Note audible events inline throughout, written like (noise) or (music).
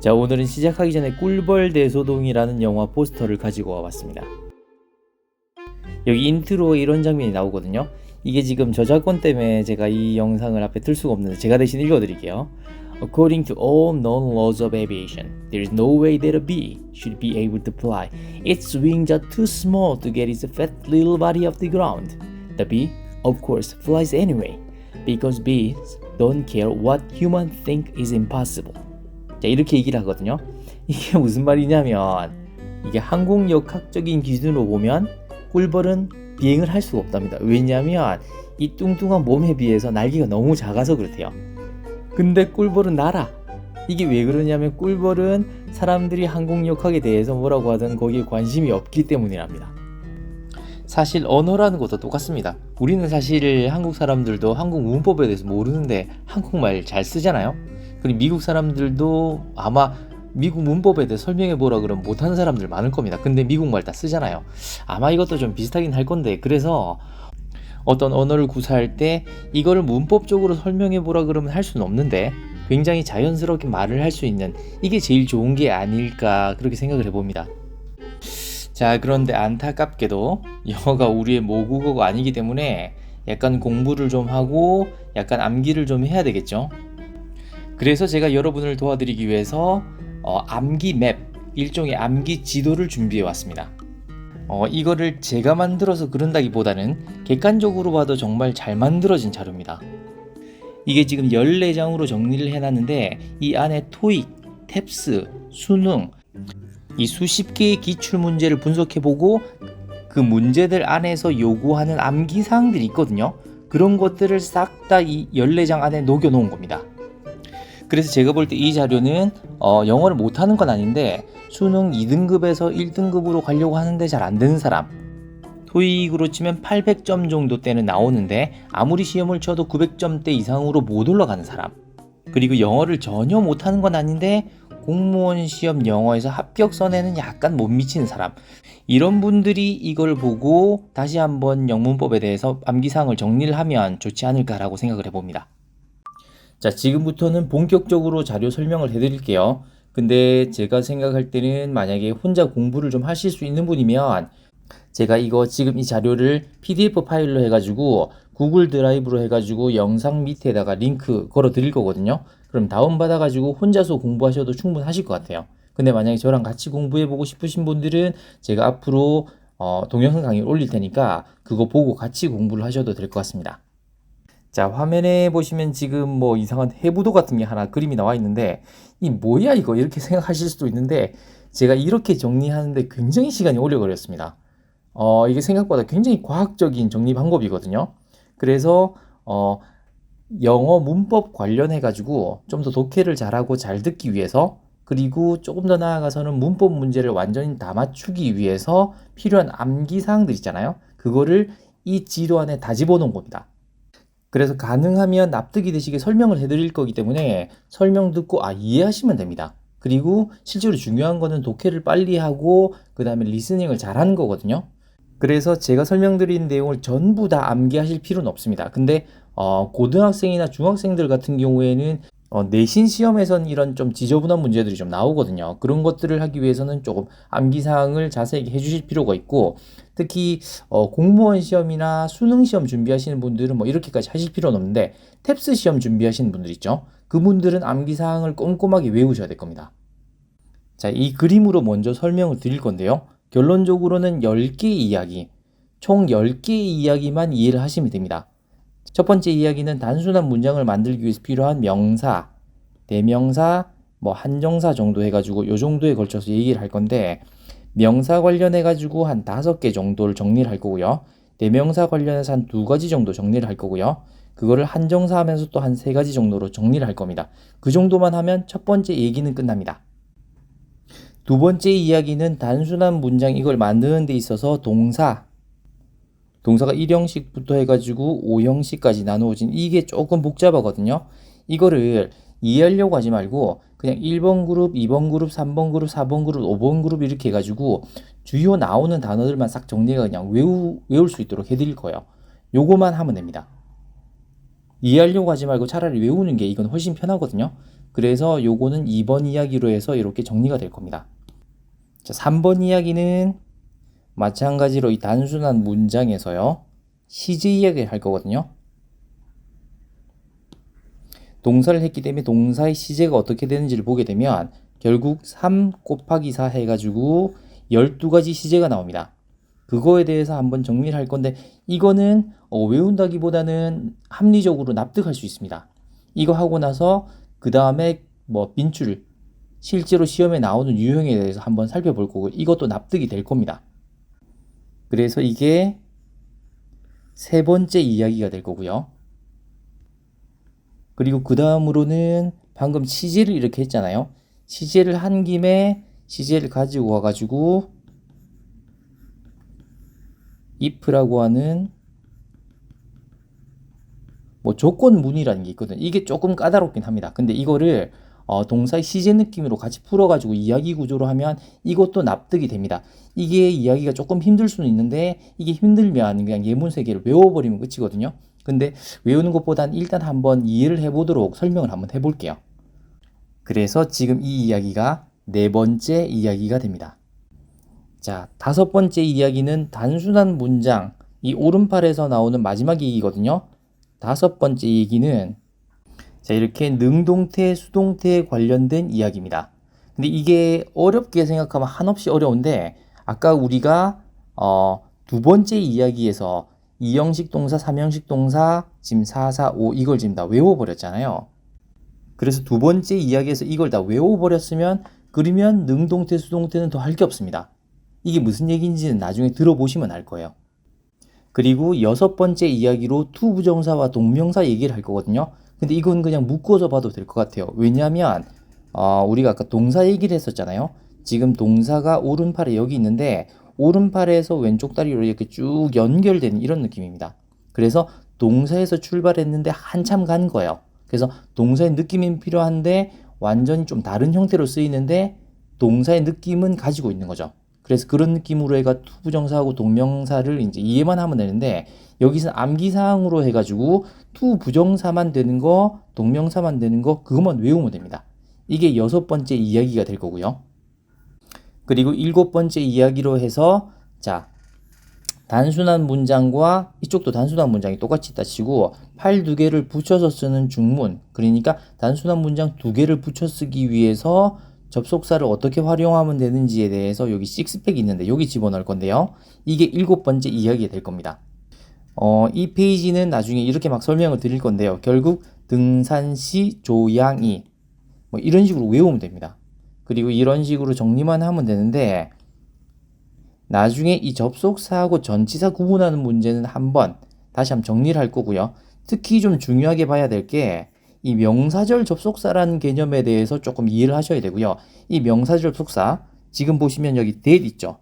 자 오늘은 시작하기 전에 꿀벌 대소동이라는 영화 포스터를 가지고 와봤습니다. 여기 인트로에 이런 장면이 나오거든요. 이게 지금 저작권 때문에 제가 이 영상을 앞에 틀 수가 없는데 제가 대신 읽어드릴게요. According to all known laws of aviation, there is no way that a bee should be able to fly. Its wings are too small to get its fat little body off the ground. The bee, of course, flies anyway, because bees don't care what humans think is impossible. 자, 이렇게 얘기를 하거든요. (laughs) 이게 무슨 말이냐면, 이게 항공역학적인 기준으로 보면, 꿀벌은 비행을 할 수가 없답니다. 왜냐하면, 이 뚱뚱한 몸에 비해서 날개가 너무 작아서 그렇대요. 근데 꿀벌은 날아. 이게 왜 그러냐면, 꿀벌은 사람들이 항공역학에 대해서 뭐라고 하든 거기에 관심이 없기 때문이랍니다. 사실 언어라는 것도 똑같습니다. 우리는 사실 한국 사람들도 한국 문법에 대해서 모르는데 한국말 잘 쓰잖아요. 그리고 미국 사람들도 아마 미국 문법에 대해 설명해 보라 그러면 못하는 사람들 많을 겁니다. 근데 미국말 다 쓰잖아요. 아마 이것도 좀 비슷하긴 할 건데 그래서 어떤 언어를 구사할 때 이거를 문법적으로 설명해 보라 그러면 할 수는 없는데 굉장히 자연스럽게 말을 할 수 있는 이게 제일 좋은 게 아닐까 그렇게 생각을 해봅니다. 자, 그런데 안타깝게도 영어가 우리의 모국어가 아니기 때문에 약간 공부를 좀 하고 약간 암기를 좀 해야 되겠죠. 그래서 제가 여러분을 도와드리기 위해서 어, 암기 맵, 일종의 암기 지도를 준비해 왔습니다. 어, 이거를 제가 만들어서 그런다기보다는 객관적으로 봐도 정말 잘 만들어진 자료입니다. 이게 지금 14장으로 정리를 해놨는데 이 안에 토익, 탭스, 수능, 이 수십 개의 기출 문제를 분석해보고 그 문제들 안에서 요구하는 암기 사항들이 있거든요. 그런 것들을 싹 다 이 14장 안에 녹여 놓은 겁니다. 그래서 제가 볼 때 이 자료는 어, 영어를 못하는 건 아닌데 수능 2등급에서 1등급으로 가려고 하는데 잘 안 되는 사람 토익으로 치면 800점 정도 때는 나오는데 아무리 시험을 쳐도 900점대 이상으로 못 올라가는 사람 그리고 영어를 전혀 못하는 건 아닌데 공무원 시험 영어에서 합격선에는 약간 못 미치는 사람 이런 분들이 이걸 보고 다시 한번 영문법에 대해서 암기사항을 정리를 하면 좋지 않을까라고 생각을 해봅니다. 자, 지금부터는 본격적으로 자료 설명을 해드릴게요. 근데 제가 생각할 때는 만약에 혼자 공부를 좀 하실 수 있는 분이면 제가 이거 지금 이 자료를 PDF 파일로 해가지고 구글 드라이브로 해가지고 영상 밑에다가 링크 걸어 드릴 거거든요. 그럼 다운받아 가지고 혼자서 공부하셔도 충분하실 것 같아요. 근데 만약에 저랑 같이 공부해보고 싶으신 분들은 제가 앞으로 어, 동영상 강의를 올릴 테니까 그거 보고 같이 공부를 하셔도 될 것 같습니다. 자, 화면에 보시면 지금 뭐 이상한 해부도 같은 게 하나 그림이 나와 있는데, 이 뭐야 이거 이렇게 생각하실 수도 있는데, 제가 이렇게 정리하는데 굉장히 시간이 오래 걸렸습니다. 어, 이게 생각보다 굉장히 과학적인 정리 방법이거든요. 그래서, 어, 영어 문법 관련해 가지고 좀 더 독해를 잘하고 잘 듣기 위해서, 그리고 조금 더 나아가서는 문법 문제를 완전히 다 맞추기 위해서 필요한 암기 사항들 있잖아요. 그거를 이 지도 안에 다 집어넣은 겁니다. 그래서 가능하면 납득이 되시게 설명을 해드릴 거기 때문에 설명 듣고 아 이해하시면 됩니다. 그리고 실제로 중요한 거는 독해를 빨리 하고 그 다음에 리스닝을 잘하는 거거든요. 그래서 제가 설명드린 내용을 전부 다 암기하실 필요는 없습니다. 근데 어, 고등학생이나 중학생들 같은 경우에는 어, 내신 시험에선 이런 좀 지저분한 문제들이 좀 나오거든요. 그런 것들을 하기 위해서는 조금 암기 사항을 자세히 해주실 필요가 있고 특히 어, 공무원 시험이나 수능 시험 준비하시는 분들은 뭐 이렇게까지 하실 필요는 없는데 탭스 시험 준비하시는 분들 있죠. 그분들은 암기 사항을 꼼꼼하게 외우셔야 될 겁니다. 자, 이 그림으로 먼저 설명을 드릴 건데요. 결론적으로는 10개의 이야기, 총 10개의 이야기만 이해를 하시면 됩니다. 첫 번째 이야기는 단순한 문장을 만들기 위해서 필요한 명사, 대명사, 뭐 한정사 정도 해가지고 요 정도에 걸쳐서 얘기를 할 건데 명사 관련해가지고 한 다섯 개 정도를 정리를 할 거고요. 대명사 관련해서 한 두 가지 정도 정리를 할 거고요. 그거를 한정사 하면서 또 한 세 가지 정도로 정리를 할 겁니다. 그 정도만 하면 첫 번째 얘기는 끝납니다. 두 번째 이야기는 단순한 문장 이걸 만드는 데 있어서 동사, 동사가 1형식부터 해가지고 5형식까지 나누어진 이게 조금 복잡하거든요. 이거를 이해하려고 하지 말고 그냥 1번 그룹, 2번 그룹, 3번 그룹, 4번 그룹, 5번 그룹 이렇게 해가지고 주요 나오는 단어들만 싹 정리해가 그냥 외우, 외울 수 있도록 해드릴 거예요. 요거만 하면 됩니다. 이해하려고 하지 말고 차라리 외우는 게 이건 훨씬 편하거든요. 그래서 요거는 2번 이야기로 해서 이렇게 정리가 될 겁니다. 자, 3번 이야기는 마찬가지로 이 단순한 문장에서요. 시제 이야기를 할 거거든요. 동사를 했기 때문에 동사의 시제가 어떻게 되는지를 보게 되면 결국 3 곱하기 4 해가지고 12가지 시제가 나옵니다. 그거에 대해서 한번 정리를 할 건데 이거는 어, 외운다기보다는 합리적으로 납득할 수 있습니다. 이거 하고 나서 그 다음에 뭐 빈출 실제로 시험에 나오는 유형에 대해서 한번 살펴볼 거고 이것도 납득이 될 겁니다. 그래서 이게 세 번째 이야기가 될 거고요. 그리고 그 다음으로는 방금 시제를 이렇게 했잖아요. 시제를 한 김에 시제를 가지고 와가지고 if라고 하는 뭐 조건문이라는 게 있거든. 이게 조금 까다롭긴 합니다. 근데 이거를 어, 동사의 시제 느낌으로 같이 풀어가지고 이야기 구조로 하면 이것도 납득이 됩니다. 이게 이야기가 조금 힘들 수는 있는데 이게 힘들면 그냥 예문 세 개를 외워버리면 끝이거든요. 근데 외우는 것보단 일단 한번 이해를 해보도록 설명을 한번 해볼게요. 그래서 지금 이 이야기가 네 번째 이야기가 됩니다. 자, 다섯 번째 이야기는 단순한 문장, 이 오른팔에서 나오는 마지막 얘기거든요. 다섯 번째 얘기는 자, 이렇게 능동태, 수동태에 관련된 이야기입니다. 근데 이게 어렵게 생각하면 한없이 어려운데 아까 우리가 어, 두 번째 이야기에서 이형식 동사, 삼형식 동사, 지금 4, 4, 5 이걸 지금 다 외워버렸잖아요. 그래서 두 번째 이야기에서 이걸 다 외워버렸으면 그러면 능동태, 수동태는 더 할 게 없습니다. 이게 무슨 얘기인지는 나중에 들어보시면 알 거예요. 그리고 여섯 번째 이야기로 투 부정사와 동명사 얘기를 할 거거든요. 근데 이건 그냥 묶어서 봐도 될 것 같아요. 왜냐하면 어, 우리가 아까 동사 얘기를 했었잖아요. 지금 동사가 오른팔에 여기 있는데 오른팔에서 왼쪽 다리로 이렇게 쭉 연결되는 이런 느낌입니다. 그래서 동사에서 출발했는데 한참 간 거예요. 그래서 동사의 느낌이 필요한데 완전히 좀 다른 형태로 쓰이는데 동사의 느낌은 가지고 있는 거죠. 그래서 그런 느낌으로 해가 투부정사하고 동명사를 이제 이해만 하면 되는데 여기서 암기사항으로 해가지고 투부정사만 되는 거, 동명사만 되는 거 그것만 외우면 됩니다. 이게 여섯 번째 이야기가 될 거고요. 그리고 일곱 번째 이야기로 해서 자 단순한 문장과 이쪽도 단순한 문장이 똑같이 있다 치고 팔 두 개를 붙여서 쓰는 중문 그러니까 단순한 문장 두 개를 붙여 쓰기 위해서 접속사를 어떻게 활용하면 되는지에 대해서 여기 식스팩이 있는데 여기 집어넣을 건데요. 이게 일곱 번째 이야기가 될 겁니다. 어, 이 페이지는 나중에 이렇게 막 설명을 드릴 건데요. 결국 등산시 조양이 뭐 이런 식으로 외우면 됩니다. 그리고 이런 식으로 정리만 하면 되는데 나중에 이 접속사하고 전치사 구분하는 문제는 한번 다시 한번 정리를 할 거고요. 특히 좀 중요하게 봐야 될 게 이 명사절 접속사라는 개념에 대해서 조금 이해를 하셔야 되고요. 이 명사절 접속사 지금 보시면 여기 that 있죠.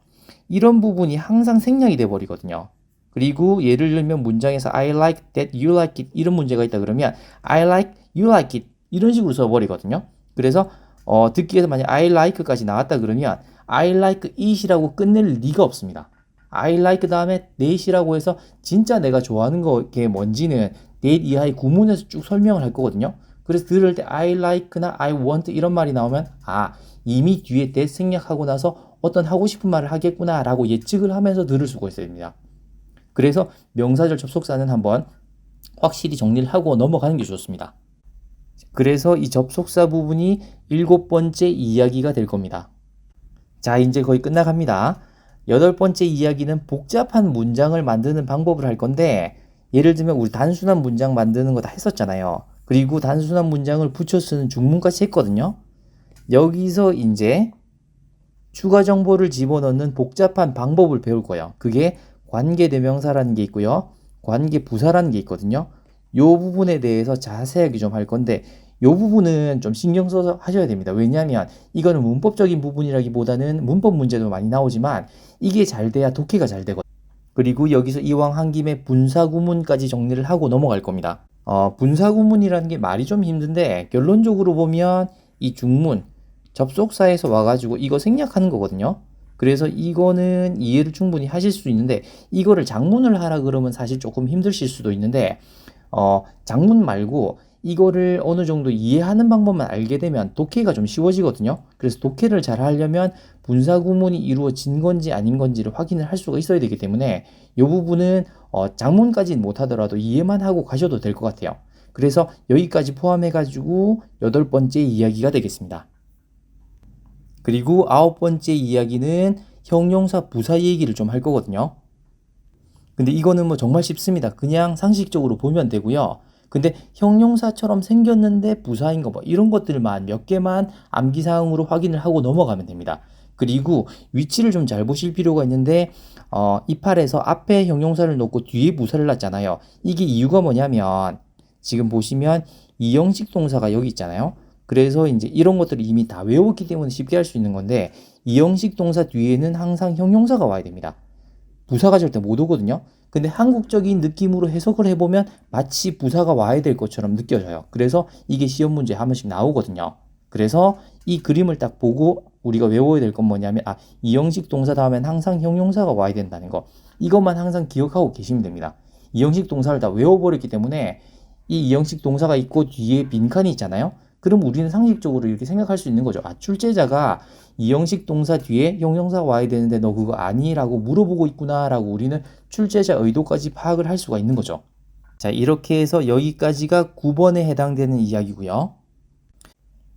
이런 부분이 항상 생략이 돼 버리거든요. 그리고 예를 들면 문장에서 I like that you like it 이런 문제가 있다 그러면 I like you like it 이런 식으로 써버리거든요. 그래서 어, 듣기 위해서 만약 I like까지 나왔다 그러면 I like it이라고 끝낼 리가 없습니다. I like 다음에 that이라고 해서 진짜 내가 좋아하는 게 뭔지는 that 이하의 구문에서 쭉 설명을 할 거거든요. 그래서 들을 때 I like나 I want 이런 말이 나오면 아 이미 뒤에 that 생략하고 나서 어떤 하고 싶은 말을 하겠구나 라고 예측을 하면서 들을 수가 있어야 됩니다. 그래서 명사절 접속사는 한번 확실히 정리를 하고 넘어가는 게 좋습니다. 그래서 이 접속사 부분이 일곱 번째 이야기가 될 겁니다. 자, 이제 거의 끝나갑니다. 여덟 번째 이야기는 복잡한 문장을 만드는 방법을 할 건데, 예를 들면 우리 단순한 문장 만드는 거 다 했었잖아요. 그리고 단순한 문장을 붙여 쓰는 중문까지 했거든요. 여기서 이제 추가 정보를 집어넣는 복잡한 방법을 배울 거예요. 그게 관계 대명사라는 게 있고요. 관계 부사라는 게 있거든요. 요 부분에 대해서 자세하게 좀 할 건데 요 부분은 좀 신경 써서 하셔야 됩니다. 왜냐하면 이거는 문법적인 부분이라기보다는 문법 문제도 많이 나오지만 이게 잘 돼야 독해가 잘 되거든요. 그리고 여기서 이왕 한 김에 분사구문까지 정리를 하고 넘어갈 겁니다. 어, 분사구문이라는 게 말이 좀 힘든데 결론적으로 보면 이 중문 접속사에서 와가지고 이거 생략하는 거거든요. 그래서 이거는 이해를 충분히 하실 수 있는데 이거를 장문을 하라 그러면 사실 조금 힘드실 수도 있는데 어, 장문 말고 이거를 어느 정도 이해하는 방법만 알게 되면 독해가 좀 쉬워지거든요. 그래서 독해를 잘 하려면 분사 구문이 이루어진 건지 아닌 건지를 확인을 할 수가 있어야 되기 때문에 이 부분은 어, 장문까지는 못하더라도 이해만 하고 가셔도 될 것 같아요. 그래서 여기까지 포함해가지고 여덟 번째 이야기가 되겠습니다. 그리고 아홉 번째 이야기는 형용사 부사 얘기를 좀 할 거거든요. 근데 이거는 뭐 정말 쉽습니다. 그냥 상식적으로 보면 되고요. 근데 형용사처럼 생겼는데 부사인 거 뭐 이런 것들만 몇 개만 암기사항으로 확인을 하고 넘어가면 됩니다. 그리고 위치를 좀 잘 보실 필요가 있는데 어, 이 팔에서 앞에 형용사를 놓고 뒤에 부사를 놨잖아요. 이게 이유가 뭐냐면 지금 보시면 이형식 동사가 여기 있잖아요. 그래서 이제 이런 것들을 이미 다 외웠기 때문에 쉽게 할 수 있는 건데 이형식 동사 뒤에는 항상 형용사가 와야 됩니다. 부사가 절대 못 오거든요. 근데 한국적인 느낌으로 해석을 해보면 마치 부사가 와야 될 것처럼 느껴져요. 그래서 이게 시험 문제 한 번씩 나오거든요. 그래서 이 그림을 딱 보고 우리가 외워야 될 건 뭐냐면 아 이형식 동사 다음엔 항상 형용사가 와야 된다는 거 이것만 항상 기억하고 계시면 됩니다. 이형식 동사를 다 외워버렸기 때문에 이 이형식 동사가 있고 뒤에 빈칸이 있잖아요. 그럼 우리는 상식적으로 이렇게 생각할 수 있는 거죠. 아, 출제자가 이형식 동사 뒤에 형용사 와야 되는데 너 그거 아니라고 물어보고 있구나라고 우리는 출제자 의도까지 파악을 할 수가 있는 거죠. 자, 이렇게 해서 여기까지가 9번에 해당되는 이야기고요.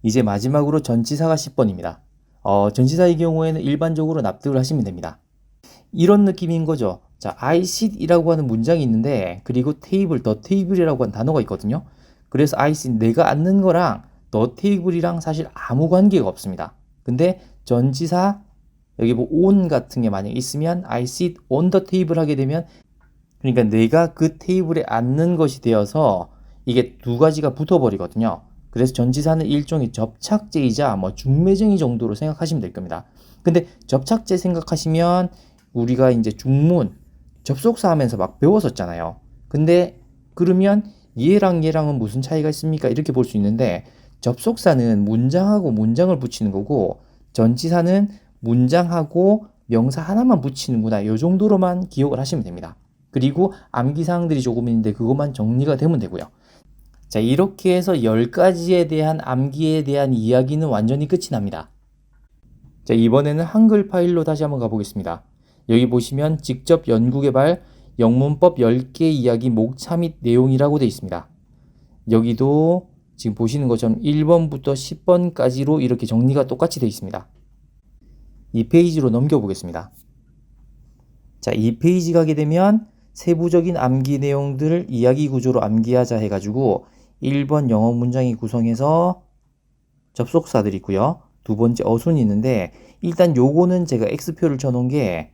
이제 마지막으로 전치사가 10번입니다. 어, 전치사의 경우에는 일반적으로 납득을 하시면 됩니다. 이런 느낌인 거죠. 자, I sit이라고 하는 문장이 있는데 그리고 테이블, 더 테이블이라고 하는 단어가 있거든요. 그래서 I sit 내가 앉는 거랑 더 테이블이랑 사실 아무 관계가 없습니다. 근데 전치사 여기 뭐 on 같은 게 만약 있으면 I sit on the table 하게 되면 그러니까 내가 그 테이블에 앉는 것이 되어서 이게 두 가지가 붙어버리거든요. 그래서 전치사는 일종의 접착제이자 뭐 중매쟁이 정도로 생각하시면 될 겁니다. 근데 접착제 생각하시면 우리가 이제 중문 접속사 하면서 막 배웠었잖아요. 근데 그러면 얘랑 얘랑은 무슨 차이가 있습니까? 이렇게 볼 수 있는데 접속사는 문장하고 문장을 붙이는 거고 전치사는 문장하고 명사 하나만 붙이는구나. 요 정도로만 기억을 하시면 됩니다. 그리고 암기사항들이 조금 있는데 그것만 정리가 되면 되고요. 자, 이렇게 해서 10가지에 대한 암기에 대한 이야기는 완전히 끝이 납니다. 자, 이번에는 한글 파일로 다시 한번 가보겠습니다. 여기 보시면 직접 연구개발 영문법 10개 이야기 목차 및 내용이라고 되어 있습니다. 여기도 지금 보시는 것처럼 1번부터 10번까지로 이렇게 정리가 똑같이 되어 있습니다. 이 페이지로 넘겨보겠습니다. 자, 이 페이지 가게 되면 세부적인 암기 내용들을 이야기 구조로 암기하자 해가지고 1번 영어 문장이 구성해서 접속사들이 있고요. 두 번째 어순이 있는데 일단 요거는 제가 X표를 쳐놓은 게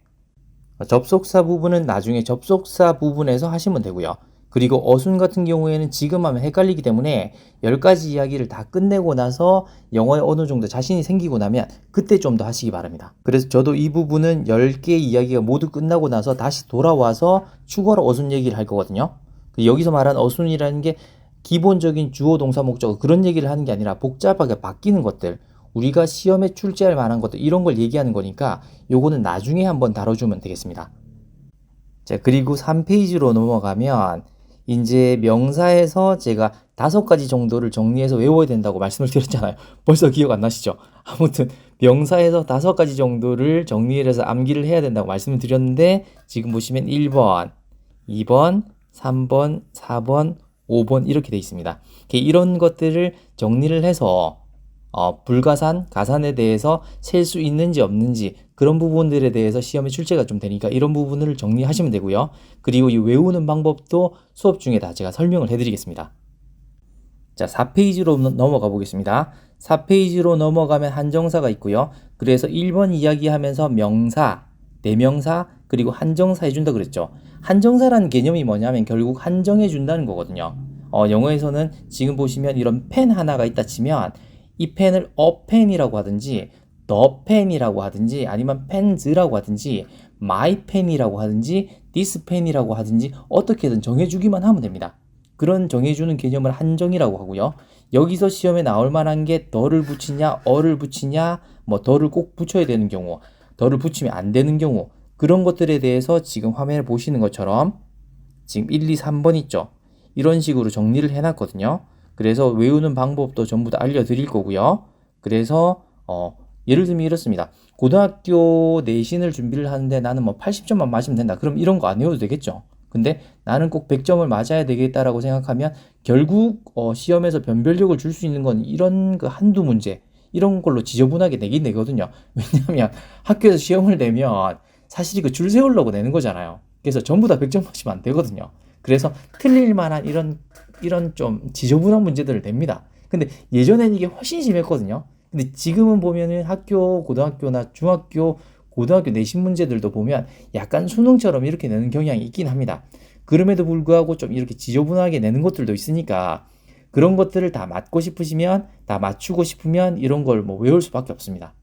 접속사 부분은 나중에 접속사 부분에서 하시면 되고요. 그리고 어순 같은 경우에는 지금 하면 헷갈리기 때문에 10가지 이야기를 다 끝내고 나서 영어에 어느 정도 자신이 생기고 나면 그때 좀 더 하시기 바랍니다. 그래서 저도 이 부분은 10개 이야기가 모두 끝나고 나서 다시 돌아와서 추가로 어순 얘기를 할 거거든요. 그 여기서 말한 어순이라는 게 기본적인 주어 동사 목적 그런 얘기를 하는 게 아니라 복잡하게 바뀌는 것들 우리가 시험에 출제할 만한 것들 이런 걸 얘기하는 거니까 요거는 나중에 한번 다뤄주면 되겠습니다. 자 그리고 3페이지로 넘어가면 이제 명사에서 제가 다섯 가지 정도를 정리해서 외워야 된다고 말씀을 드렸잖아요. (laughs) 벌써 기억 안 나시죠? 아무튼 명사에서 다섯 가지 정도를 정리해서 암기를 해야 된다고 말씀을 드렸는데 지금 보시면 1번, 2번, 3번, 4번, 5번 이렇게 돼 있습니다. 이런 것들을 정리를 해서 어, 불가산, 가산에 대해서 셀 수 있는지 없는지 그런 부분들에 대해서 시험에 출제가 좀 되니까 이런 부분을 정리하시면 되고요. 그리고 이 외우는 방법도 수업 중에 다 제가 설명을 해드리겠습니다. 자, 4페이지로 넘어가 보겠습니다. 4페이지로 넘어가면 한정사가 있고요. 그래서 1번 이야기하면서 명사, 대명사, 그리고 한정사 해준다 그랬죠. 한정사라는 개념이 뭐냐면 결국 한정해 준다는 거거든요. 어, 영어에서는 지금 보시면 이런 펜 하나가 있다 치면 이 펜을 어펜이라고 하든지 더 펜이라고 하든지 아니면 펜즈라고 하든지 마이 펜이라고 하든지 디스 펜이라고 하든지 어떻게든 정해주기만 하면 됩니다. 그런 정해주는 개념을 한정이라고 하고요. 여기서 시험에 나올 만한 게 더를 붙이냐, 어를 붙이냐, 뭐 더를 꼭 붙여야 되는 경우, 더를 붙이면 안 되는 경우 그런 것들에 대해서 지금 화면을 보시는 것처럼 지금 1, 2, 3번 있죠. 이런 식으로 정리를 해놨거든요. 그래서 외우는 방법도 전부 다 알려드릴 거고요. 그래서 어, 예를 들면 이렇습니다. 고등학교 내신을 준비를 하는데 나는 뭐 80점만 맞으면 된다. 그럼 이런 거안 외워도 되겠죠. 근데 나는 꼭 100점을 맞아야 되겠다라고 생각하면 결국 어, 시험에서 변별력을 줄 수 있는 건 이런 그 한두 문제 이런 걸로 지저분하게 내긴 내거든요. (laughs) 왜냐하면 학교에서 시험을 내면 사실 그줄 세우려고 내는 거잖아요. 그래서 전부 다 100점 맞으면 안 되거든요. 그래서 틀릴 만한 이런 이런 좀 지저분한 문제들을 냅니다. 근데 예전엔 이게 훨씬 심했거든요. 근데 지금은 보면은 학교, 고등학교나 중학교, 고등학교 내신 문제들도 보면 약간 수능처럼 이렇게 내는 경향이 있긴 합니다. 그럼에도 불구하고 좀 이렇게 지저분하게 내는 것들도 있으니까 그런 것들을 다 맞고 싶으시면 다 맞추고 싶으면 이런 걸 뭐 외울 수밖에 없습니다.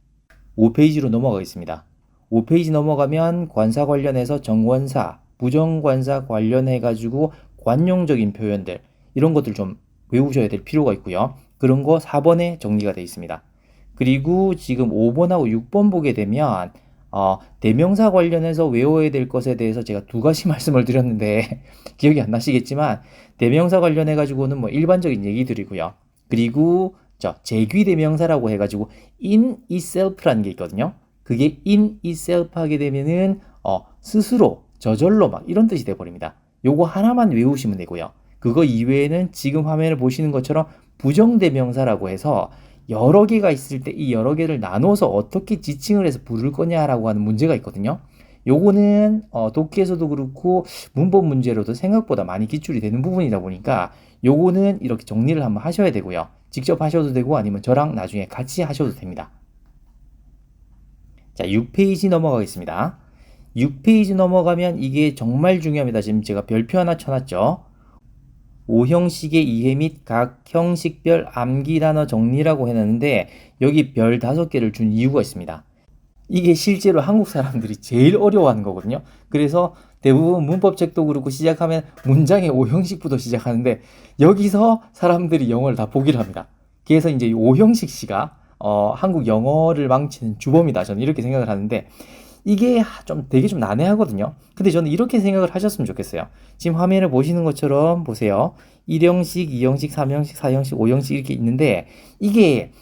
5페이지로 넘어가겠습니다. 5페이지 넘어가면 관사 관련해서 정관사, 부정관사 관련해 가지고 관용적인 표현들 이런 것들 좀 외우셔야 될 필요가 있고요. 그런 거 4번에 정리가 되어 있습니다. 그리고 지금 5번하고 6번 보게 되면 어, 대명사 관련해서 외워야 될 것에 대해서 제가 두 가지 (laughs) 말씀을 드렸는데 (laughs) 기억이 안 나시겠지만 대명사 관련해 가지고는 뭐 일반적인 얘기들이고요. 그리고 저 제귀 대명사라고 해 가지고 in itself라는 게 있거든요. 그게 in itself 하게 되면은 어, 스스로 저절로 막 이런 뜻이 돼 버립니다. 요거 하나만 외우시면 되고요. 그거 이외에는 지금 화면을 보시는 것처럼 부정대명사라고 해서 여러 개가 있을 때 이 여러 개를 나눠서 어떻게 지칭을 해서 부를 거냐라고 하는 문제가 있거든요. 요거는 어, 독해에서도 그렇고 문법 문제로도 생각보다 많이 기출이 되는 부분이다 보니까 요거는 이렇게 정리를 한번 하셔야 되고요. 직접 하셔도 되고 아니면 저랑 나중에 같이 하셔도 됩니다. 자, 6페이지 넘어가겠습니다. 6페이지 넘어가면 이게 정말 중요합니다. 지금 제가 별표 하나 쳐놨죠. 5형식의 이해 및 각 형식별 암기 단어 정리라고 해놨는데 여기 별 5개를 준 이유가 있습니다. 이게 실제로 한국 사람들이 제일 어려워하는 거거든요. 그래서 대부분 문법책도 그렇고 시작하면 문장의 5형식부터 시작하는데 여기서 사람들이 영어를 다 포기를 합니다. 그래서 이제 5형식 씨가 어, 한국 영어를 망치는 주범이다. 저는 이렇게 생각을 하는데 이게 좀 되게 좀 난해하거든요. 근데 저는 이렇게 생각을 하셨으면 좋겠어요. 지금 화면을 보시는 것처럼 보세요. 1형식, 2형식, 3형식, 4형식, 5형식 이렇게 있는데 이게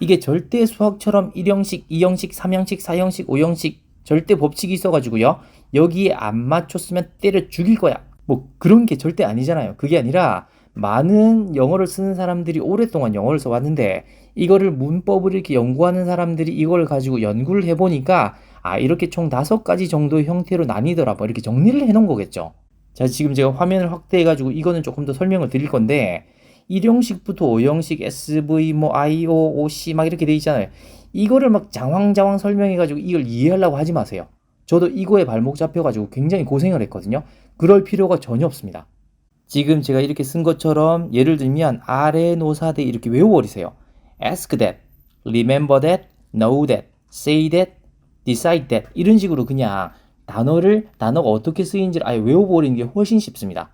이게 절대 수학처럼 1형식, 2형식, 3형식, 4형식, 5형식 절대 법칙이 있어가지고요. 여기에 안 맞췄으면 때려 죽일 거야. 뭐 그런 게 절대 아니잖아요. 그게 아니라 많은 영어를 쓰는 사람들이 오랫동안 영어를 써왔는데 이거를 문법을 이렇게 연구하는 사람들이 이걸 가지고 연구를 해보니까 아 이렇게 총 다섯 가지 정도의 형태로 나뉘더라. 뭐 이렇게 정리를 해 놓은 거겠죠. 자 지금 제가 화면을 확대해 가지고 이거는 조금 더 설명을 드릴 건데 1형식부터 5형식 SV 뭐 IO OC 막 이렇게 돼 있잖아요. 이거를 막 장황장황 설명해 가지고 이걸 이해하려고 하지 마세요. 저도 이거에 발목 잡혀 가지고 굉장히 고생을 했거든요. 그럴 필요가 전혀 없습니다. 지금 제가 이렇게 쓴 것처럼 예를 들면 아래 노사대 이렇게 외워버리세요. Ask that, remember that, know that, say that, decide that 이런 식으로 그냥 단어를 단어가 어떻게 쓰이는지를 아예 외워버리는 게 훨씬 쉽습니다.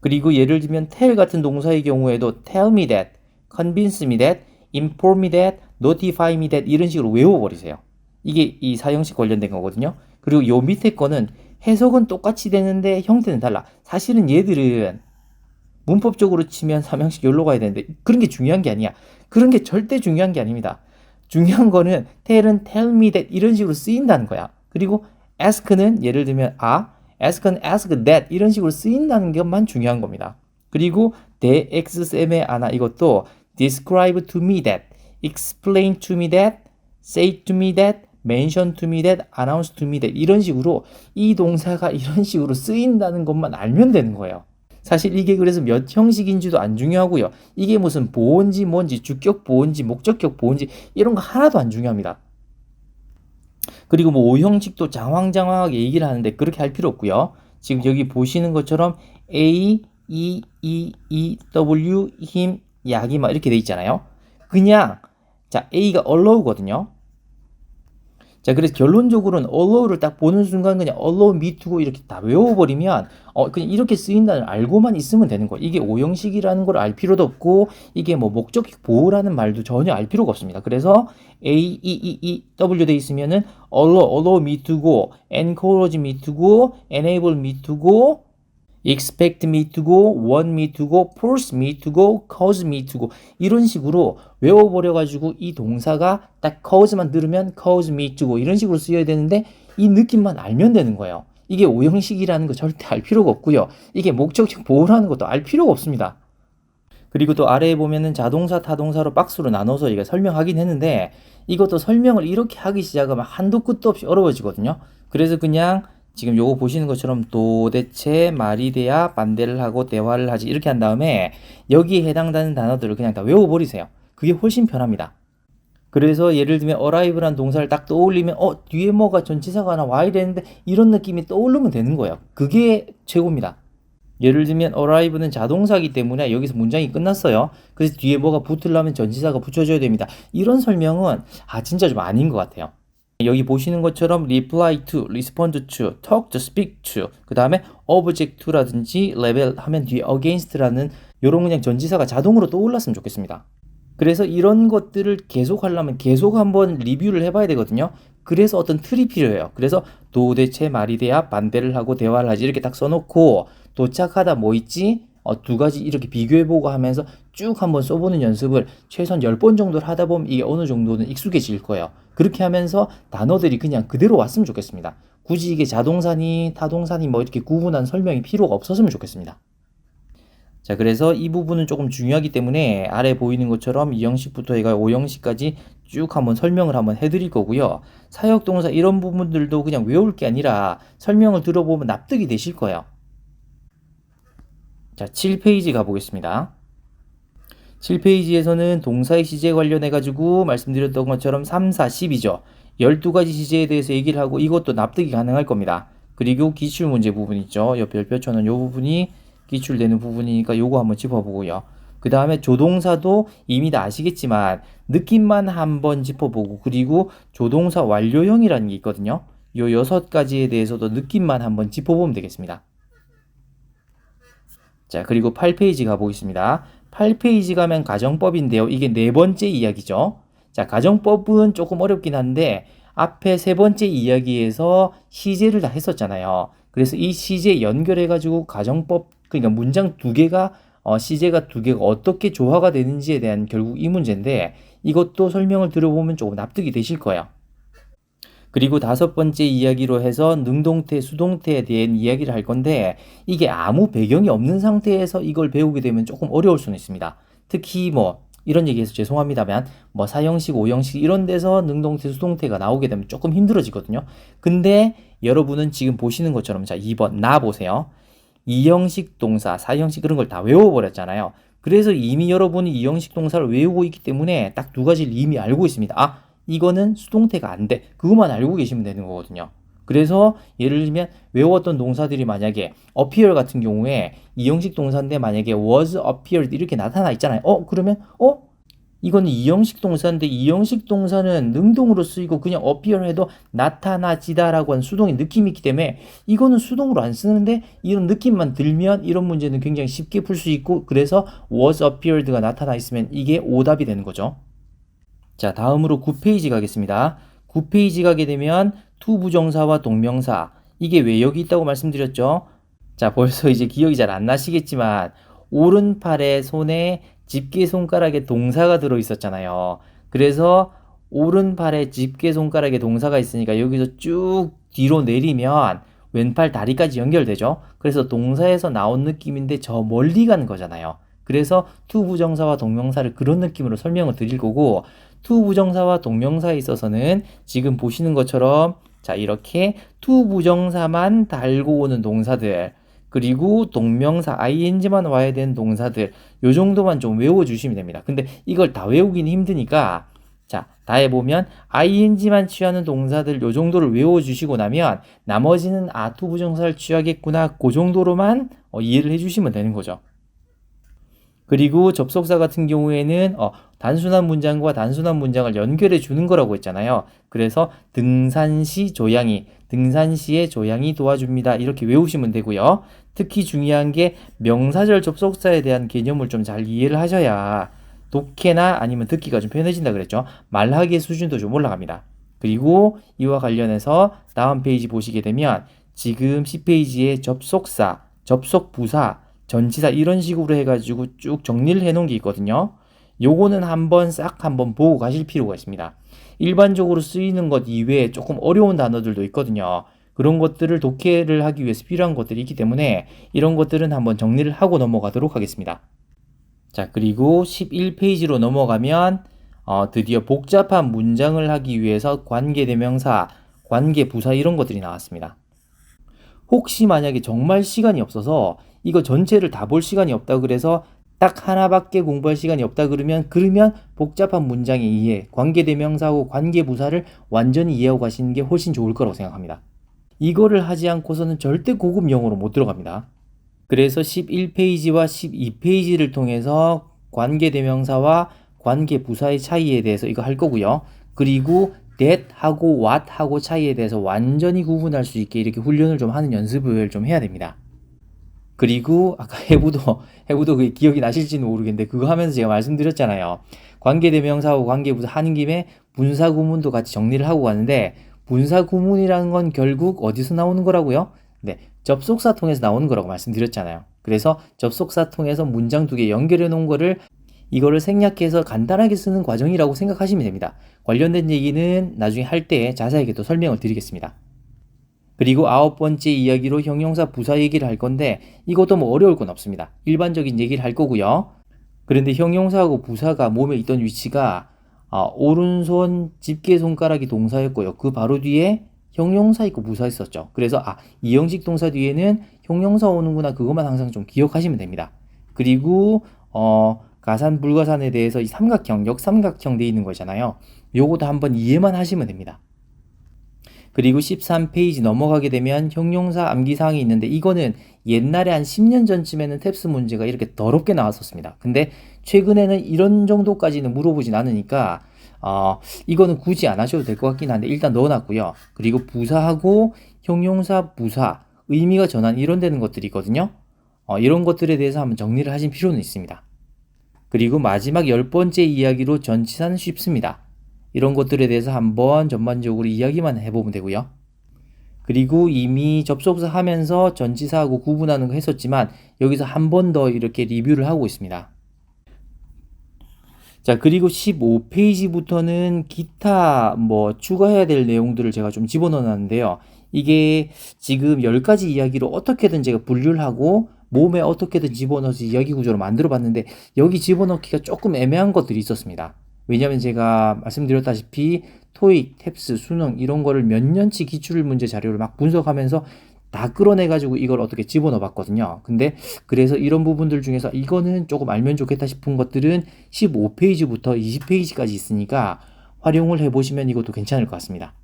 그리고 예를 들면 tell 같은 동사의 경우에도 tell me that, convince me that, inform me that, notify me that 이런 식으로 외워버리세요. 이게 이 사형식 관련된 거거든요. 그리고 요 밑에 거는 해석은 똑같이 되는데 형태는 달라. 사실은 얘들은 문법적으로 치면 삼형식 열로 가야 되는데 그런 게 중요한 게 아니야. 그런 게 절대 중요한 게 아닙니다. 중요한 거는 tell은 tell me that 이런 식으로 쓰인다는 거야. 그리고 ask는 예를 들면 아, ask는 ask that 이런 식으로 쓰인다는 것만 중요한 겁니다. 그리고 대X쌤의 아나 이것도 describe to me that, explain to me that, say to me that, mention to me that, announce to me that 이런 식으로 이 동사가 이런 식으로 쓰인다는 것만 알면 되는 거예요. 사실 이게 그래서 몇 형식인지도 안 중요하고요. 이게 무슨 보온지 뭔지 주격 보온지 목적격 보온지 이런 거 하나도 안 중요합니다. 그리고 뭐 오형식도 장황장황하게 얘기를 하는데 그렇게 할 필요 없고요. 지금 여기 보시는 것처럼 A, E, E, E, W, 힘, 약이 막 이렇게 돼 있잖아요. 그냥 자 A가 allow거든요. 자, 그래서 결론적으로는 allow를 딱 보는 순간 그냥 allow me to고 이렇게 다 외워버리면 어 그냥 이렇게 쓰인다는 알고만 있으면 되는 거예요. 이게 오형식이라는 걸 알 필요도 없고 이게 뭐 목적 보호라는 말도 전혀 알 필요가 없습니다. 그래서 A, E, E, E, W 돼 있으면은 allow, allow me to고, encourage me to고, enable me to고 expect me to go, want me to go, force me to go, cause me to go 이런 식으로 외워버려 가지고 이 동사가 딱 cause만 들으면 cause me to go 이런 식으로 쓰여야 되는데 이 느낌만 알면 되는 거예요. 이게 오형식이라는 거 절대 알 필요가 없고요. 이게 목적적 보호라는 것도 알 필요가 없습니다. 그리고 또 아래에 보면은 자동사, 타동사로 박스로 나눠서 이게 설명하긴 했는데 이것도 설명을 이렇게 하기 시작하면 한도 끝도 없이 어려워지거든요. 그래서 그냥 지금 요거 보시는 것처럼 도대체 말이 돼야 반대를 하고 대화를 하지 이렇게 한 다음에 여기에 해당되는 단어들을 그냥 다 외워버리세요. 그게 훨씬 편합니다. 그래서 예를 들면 arrive란 동사를 딱 떠올리면 어 뒤에 뭐가 전치사가 하나 와야 되는데 이런 느낌이 떠오르면 되는 거예요. 그게 최고입니다. 예를 들면 arrive는 자동사기 때문에 여기서 문장이 끝났어요. 그래서 뒤에 뭐가 붙으려면 전치사가 붙여줘야 됩니다. 이런 설명은 아 진짜 좀 아닌 것 같아요. 여기 보시는 것처럼 reply to, respond to, talk to, speak to, 그 다음에 object to라든지 level 하면 뒤에 against라는 이런 그냥 전치사가 자동으로 떠올랐으면 좋겠습니다. 그래서 이런 것들을 계속 하려면 계속 한번 리뷰를 해봐야 되거든요. 그래서 어떤 틀이 필요해요. 그래서 도대체 말이 돼야 반대를 하고 대화를 하지 이렇게 딱 써놓고 도착하다 뭐 있지? 어, 두 가지 이렇게 비교해보고 하면서 쭉 한번 써보는 연습을 최소한 10번 정도를 하다 보면 이게 어느 정도는 익숙해질 거예요. 그렇게 하면서 단어들이 그냥 그대로 왔으면 좋겠습니다. 굳이 이게 자동사니 타동사니 뭐 이렇게 구분한 설명이 필요가 없었으면 좋겠습니다. 자, 그래서 이 부분은 조금 중요하기 때문에 아래 보이는 것처럼 2형식부터 해가 5형식까지 쭉 한번 설명을 한번 해드릴 거고요. 사역동사 이런 부분들도 그냥 외울 게 아니라 설명을 들어보면 납득이 되실 거예요. 자, 7페이지 가보겠습니다. 7페이지에서는 동사의 시제 관련해 가지고 말씀드렸던 것처럼 3, 4, 10이죠. 12가지 시제에 대해서 얘기를 하고 이것도 납득이 가능할 겁니다. 그리고 기출 문제 부분 있죠. 옆 별표처는 이 부분이 기출되는 부분이니까 요거 한번 짚어보고요. 그 다음에 조동사도 이미 다 아시겠지만 느낌만 한번 짚어보고 그리고 조동사 완료형이라는 게 있거든요. 요 여섯 가지에 대해서도 느낌만 한번 짚어보면 되겠습니다. 자, 그리고 8페이지 가보겠습니다. 8페이지 가면 가정법인데요. 이게 네 번째 이야기죠. 자, 가정법은 조금 어렵긴 한데 앞에 세 번째 이야기에서 시제를 다 했었잖아요. 그래서 이 시제 연결해 가지고 가정법, 그러니까 문장 두 개가, 어, 시제가 두 개가 어떻게 조화가 되는지에 대한 결국 이 문제인데 이것도 설명을 들어보면 조금 납득이 되실 거예요. 그리고 다섯 번째 이야기로 해서 능동태, 수동태에 대한 이야기를 할 건데 이게 아무 배경이 없는 상태에서 이걸 배우게 되면 조금 어려울 수는 있습니다. 특히 뭐 이런 얘기해서 죄송합니다만 뭐 사형식, 오형식 이런 데서 능동태, 수동태가 나오게 되면 조금 힘들어지거든요. 근데 여러분은 지금 보시는 것처럼 자 2번 나 보세요. 이형식 동사, 사형식 그런 걸 다 외워버렸잖아요. 그래서 이미 여러분이 이형식 동사를 외우고 있기 때문에 딱 두 가지를 이미 알고 있습니다. 아 이거는 수동태가 안 돼. 그것만 알고 계시면 되는 거거든요. 그래서 예를 들면 외웠던 동사들이 만약에 appear 같은 경우에 이형식 동사인데 만약에 was appeared 이렇게 나타나 있잖아요. 어 그러면 어 이거는 이형식 동사인데 이형식 동사는 능동으로 쓰이고 그냥 appear 해도 나타나지다라고 하는 수동의 느낌이 있기 때문에 이거는 수동으로 안 쓰는데 이런 느낌만 들면 이런 문제는 굉장히 쉽게 풀 수 있고 그래서 was appeared가 나타나 있으면 이게 오답이 되는 거죠. 자, 다음으로 9페이지 가겠습니다. 9페이지 가게 되면 투 부정사와 동명사. 이게 왜 여기 있다고 말씀드렸죠? 자, 벌써 이제 기억이 잘 안 나시겠지만 오른팔에 손에 집게 손가락에 동사가 들어 있었잖아요. 그래서 오른팔에 집게 손가락에 동사가 있으니까 여기서 쭉 뒤로 내리면 왼팔 다리까지 연결되죠. 그래서 동사에서 나온 느낌인데 저 멀리 가는 거잖아요. 그래서 투 부정사와 동명사를 그런 느낌으로 설명을 드릴 거고 투 부정사와 동명사에 있어서는 지금 보시는 것처럼 자 이렇게 투 부정사만 달고 오는 동사들 그리고 동명사 ing만 와야 되는 동사들 요 정도만 좀 외워 주시면 됩니다. 근데 이걸 다 외우기는 힘드니까 자, 다 해보면 ing만 취하는 동사들 요 정도를 외워주시고 나면 나머지는 아, 투 부정사를 취하겠구나 그 정도로만 어, 이해를 해주시면 되는 거죠. 그리고 접속사 같은 경우에는 어, 단순한 문장과 단순한 문장을 연결해 주는 거라고 했잖아요. 그래서 등산시 조양이, 등산시의 조양이 도와줍니다. 이렇게 외우시면 되고요. 특히 중요한 게 명사절 접속사에 대한 개념을 좀 잘 이해를 하셔야 독해나 아니면 듣기가 좀 편해진다 그랬죠. 말하기의 수준도 좀 올라갑니다. 그리고 이와 관련해서 다음 페이지 보시게 되면 지금 10페이지의 접속사, 접속 부사, 전치사 이런 식으로 해가지고 쭉 정리를 해놓은 게 있거든요. 요거는 한번 싹 한번 보고 가실 필요가 있습니다. 일반적으로 쓰이는 것 이외에 조금 어려운 단어들도 있거든요. 그런 것들을 독해를 하기 위해서 필요한 것들이 있기 때문에 이런 것들은 한번 정리를 하고 넘어가도록 하겠습니다. 자, 그리고 11페이지로 넘어가면 어, 드디어 복잡한 문장을 하기 위해서 관계대명사, 관계부사 이런 것들이 나왔습니다. 혹시 만약에 정말 시간이 없어서 이거 전체를 다 볼 시간이 없다 그래서 딱 하나밖에 공부할 시간이 없다 그러면 그러면 복잡한 문장의 이해, 관계대명사하고 관계부사를 완전히 이해하고 가시는 게 훨씬 좋을 거라고 생각합니다. 이거를 하지 않고서는 절대 고급 영어로 못 들어갑니다. 그래서 11페이지와 12페이지를 통해서 관계대명사와 관계부사의 차이에 대해서 이거 할 거고요. 그리고 that 하고 what 하고 차이에 대해서 완전히 구분할 수 있게 이렇게 훈련을 좀 하는 연습을 좀 해야 됩니다. 그리고 아까 (laughs) 해부도 해부도 그게 기억이 나실지는 모르겠는데 그거 하면서 제가 말씀드렸잖아요. 관계대명사하고 관계부사 하는 김에 분사 구문도 같이 정리를 하고 가는데 분사 구문이라는 건 결국 어디서 나오는 거라고요? 네, 접속사 통해서 나오는 거라고 말씀드렸잖아요. 그래서 접속사 통해서 문장 두 개 연결해 놓은 거를 이거를 생략해서 간단하게 쓰는 과정이라고 생각하시면 됩니다. 관련된 얘기는 나중에 할 때 자세하게 또 설명을 드리겠습니다. 그리고 아홉 번째 이야기로 형용사 부사 얘기를 할 건데 이것도 뭐 어려울 건 없습니다. 일반적인 얘기를 할 거고요. 그런데 형용사하고 부사가 몸에 있던 위치가 아, 오른손 집게 손가락이 동사였고요. 그 바로 뒤에 형용사 있고 부사 있었죠. 그래서 아 이형식 동사 뒤에는 형용사 오는구나 그것만 항상 좀 기억하시면 됩니다. 그리고 어 가산 불가산에 대해서 이 삼각형 역삼각형 돼 있는 거잖아요. 요것도 한번 이해만 하시면 됩니다. 그리고 13페이지 넘어가게 되면 형용사 암기사항이 있는데 이거는 옛날에 한 10년 전쯤에는 탭스 문제가 이렇게 더럽게 나왔었습니다. 근데 최근에는 이런 정도까지는 물어보진 않으니까 어, 이거는 굳이 안 하셔도 될 것 같긴 한데 일단 넣어놨고요. 그리고 부사하고 형용사 부사 의미가 전환 이런 되는 것들이 있거든요. 어, 이런 것들에 대해서 한번 정리를 하실 필요는 있습니다. 그리고 마지막 열 번째 이야기로 전치사는 쉽습니다. 이런 것들에 대해서 한번 전반적으로 이야기만 해보면 되고요. 그리고 이미 접속사 하면서 전치사하고 구분하는 거 했었지만 여기서 한 번 더 이렇게 리뷰를 하고 있습니다. 자, 그리고 15페이지부터는 기타 뭐 추가해야 될 내용들을 제가 좀 집어넣어 놨는데요. 이게 지금 10가지 이야기로 어떻게든 제가 분류를 하고 몸에 어떻게든 집어넣어서 이야기 구조로 만들어 봤는데 여기 집어넣기가 조금 애매한 것들이 있었습니다. 왜냐하면 제가 말씀드렸다시피 토익, 탭스, 수능 이런 거를 몇 년치 기출 문제 자료를 막 분석하면서 다 끌어내 가지고 이걸 어떻게 집어넣어 봤거든요. 근데 그래서 이런 부분들 중에서 이거는 조금 알면 좋겠다 싶은 것들은 15페이지부터 20페이지까지 있으니까 활용을 해 보시면 이것도 괜찮을 것 같습니다.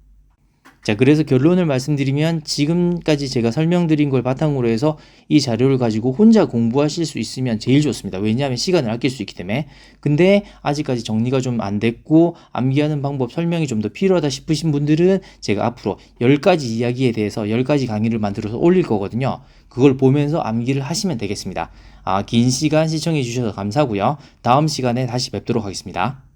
자, 그래서 결론을 말씀드리면 지금까지 제가 설명드린 걸 바탕으로 해서 이 자료를 가지고 혼자 공부하실 수 있으면 제일 좋습니다. 왜냐하면 시간을 아낄 수 있기 때문에. 근데 아직까지 정리가 좀 안 됐고 암기하는 방법 설명이 좀 더 필요하다 싶으신 분들은 제가 앞으로 10가지 이야기에 대해서 10가지 강의를 만들어서 올릴 거거든요. 그걸 보면서 암기를 하시면 되겠습니다. 아, 긴 시간 시청해 주셔서 감사하고요. 다음 시간에 다시 뵙도록 하겠습니다.